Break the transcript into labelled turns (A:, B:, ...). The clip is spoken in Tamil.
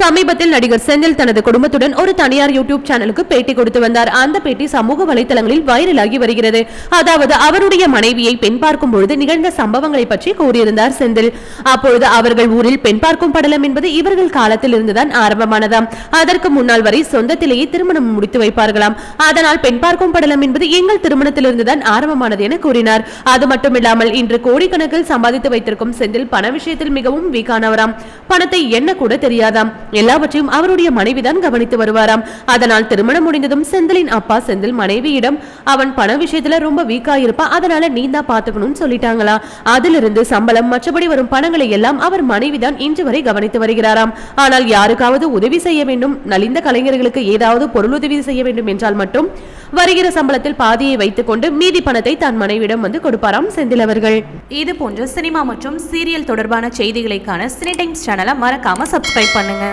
A: சமீபத்தில் நடிகர் செந்தில் தனது குடும்பத்துடன் ஒரு தனியார் யூடியூப் சேனலுக்கு பேட்டி கொடுத்து வந்தார். அந்த பேட்டி சமூக வலைதளங்களில் வைரலாகி வருகிறது. அதாவது அவருடைய மனைவியை பெண் பார்க்கும் பொழுது நிகழ்ந்த சம்பவங்களை பற்றி கூறியிருந்தார் செந்தில். அப்பொழுது அவர்கள் ஊரில் பெண் பார்க்கும் படலம் என்பது இவர்கள் காலத்தில் இருந்துதான் ஆரம்பமானதாம். அதற்கு முன்னால் வரை சொந்தத்திலேயே திருமணம் முடித்து வைப்பார்களாம். அதனால் பெண் பார்க்கும் படலம் என்பது எங்கள் திருமணத்திலிருந்துதான் ஆரம்பமானது என கூறினார். அது மட்டுமில்லாமல் இன்று கோடிக்கணக்கில் சம்பாதித்து வைத்திருக்கும் செந்தில் பண விஷயத்தில் மிகவும் வீக்கானவராம். பணத்தை என்ன கூட தெரியாதாம். எல்லாவற்றையும் அவருடைய மனைவிதான் கவனித்து வருவாராம். அதனால் திருமணம் முடிந்ததும் செந்திலின் அப்பா செந்தில் மனைவியிடம் அவன் பண விஷயத்துல ரொம்ப வீக்கா இருப்பா அதனால நீ தான் பாத்துக்கணும்னு சொல்லிட்டாங்களா? அதிலிருந்து சம்பளம் மற்றபடி வரும் பணங்களை எல்லாம் அவர் மனைவிதான் இன்று வரை கவனித்து வருகிறாராம். ஆனால் யாருக்காவது உதவி செய்ய வேண்டும் நலிந்த கலைஞர்களுக்கு ஏதாவது பொருளுதவி செய்ய வேண்டும் என்றால் மட்டும் வருகிற சம்பளத்தில் பாதியை வைத்துக் கொண்டு மீதி பணத்தை தன் மனைவிடம் வந்து கொடுப்பாராம் செந்தில் அவர்கள்.
B: இது போன்ற சினிமா மற்றும் சீரியல் தொடர்பான செய்திகளைக்கான சினி டைம்ஸ் சேனலை மறக்காம சப்ஸ்கிரைப் பண்ணுங்க.